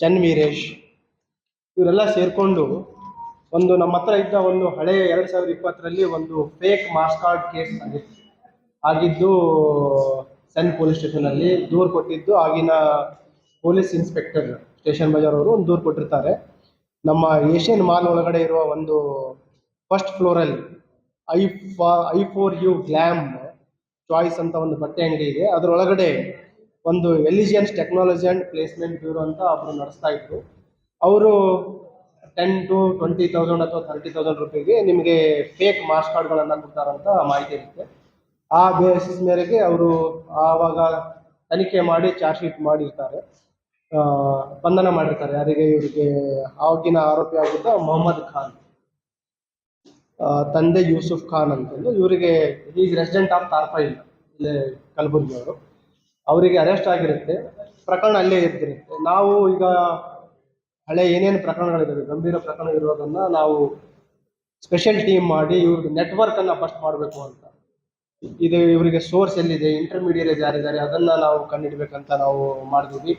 ಚನ್ ವೀರೇಶ್ ಇವರೆಲ್ಲ ಸೇರಿಕೊಂಡು ಒಂದು ನಮ್ಮ ಹತ್ರ ಇದ್ದ ಒಂದು ಹಳೆ ಎರಡು ಸಾವಿರದ ಇಪ್ಪತ್ತರಲ್ಲಿ ಒಂದು ಫೇಕ್ ಮಾರ್ಕ್ಸ್ ಕೇಸ್ ಆಗಿತ್ತು. ಆಗಿದ್ದು ಸೆನ್ ಪೊಲೀಸ್ ಸ್ಟೇಷನಲ್ಲಿ ದೂರು ಕೊಟ್ಟಿದ್ದು. ಆಗಿನ ಪೊಲೀಸ್ ಇನ್ಸ್ಪೆಕ್ಟರ್ ಸ್ಟೇಷನ್ ಬಜಾರ್ ಅವರು ಒಂದು ದೂರು ಕೊಟ್ಟಿರ್ತಾರೆ. ನಮ್ಮ ಏಷ್ಯನ್ ಮಾಲ್ ಒಳಗಡೆ ಇರುವ ಒಂದು ಫಸ್ಟ್ ಫ್ಲೋರಲ್ಲಿ ಐ ಫಾ I for you glam choice ಅಂತ ಒಂದು ಬಟ್ಟೆ ಅಂಗಡಿ ಇದೆ. ಅದರೊಳಗಡೆ ಒಂದು elegance technology and placement bureau ಅಂತ ಒಬ್ರು ನಡೆಸ್ತಾ ಇದ್ರು. ಅವರು ಟೆನ್ ಟು ಟ್ವೆಂಟಿ ತೌಸಂಡ್ ಅಥವಾ ತರ್ಟಿ ತೌಸಂಡ್ ರುಪೀಗೆ ನಿಮಗೆ ಫೇಕ್ ಮಾರ್ಕ್ಸ್ ಕಾರ್ಡ್ಗಳನ್ನು ಕೊಡ್ತಾರಂತ ಮಾಹಿತಿ ಇರುತ್ತೆ. ಆ ಬೇಸಿಸ್ ಮೇರೆಗೆ ಅವರು ಆವಾಗ ತನಿಖೆ ಮಾಡಿ ಚಾರ್ಜ್ ಶೀಟ್ ಮಾಡಿರ್ತಾರೆ. ಬಂಧನ ಮಾಡಿರ್ತಾರೆ. ಯಾರಿಗೆ ಇವರಿಗೆ ಆಗಿನ ಆರೋಪಿ ಆಗಿದ್ದ ಮೊಹಮ್ಮದ್ ಖಾನ್. ತಂದೆ ಯೂಸುಫ್ ಖಾನ್ ಅಂತಂದು ಇವರಿಗೆ ಈಸ್ ರೆಸಿಡೆಂಟ್ ಆಫ್ ತಾರ್ಫೈಲ್ ಇಲ್ಲೇ ಕಲಬುರ್ಗಿ ಅವರು. ಅವರಿಗೆ ಅರೆಸ್ಟ್ ಆಗಿರುತ್ತೆ. ಪ್ರಕರಣ ಅಲ್ಲೇ ಇರ್ತಿರುತ್ತೆ ನಾವು ಈಗ ಹಳೆ ಏನೇನು ಪ್ರಕರಣಗಳಿದ್ದಾವೆ ಗಂಭೀರ ಪ್ರಕರಣ ಇರೋದನ್ನ ನಾವು ಸ್ಪೆಷಲ್ ಟೀಮ್ ಮಾಡಿ ಇವ್ರಿಗೆ ನೆಟ್ವರ್ಕನ್ನು ಫಸ್ಟ್ ಮಾಡಬೇಕು ಅಂತ. ಇದು ಇವರಿಗೆ ಸೋರ್ಸ್ ಎಲ್ಲಿದೆ ಇಂಟರ್ಮೀಡಿಯೇಟ್ ಯಾರಿದ್ದಾರೆ, ಅದನ್ನ ನಾವು ಕಂಡುಹಿಡ್ಬೇಕಂತ ನಾವು ಮಾಡಿದ್ವಿ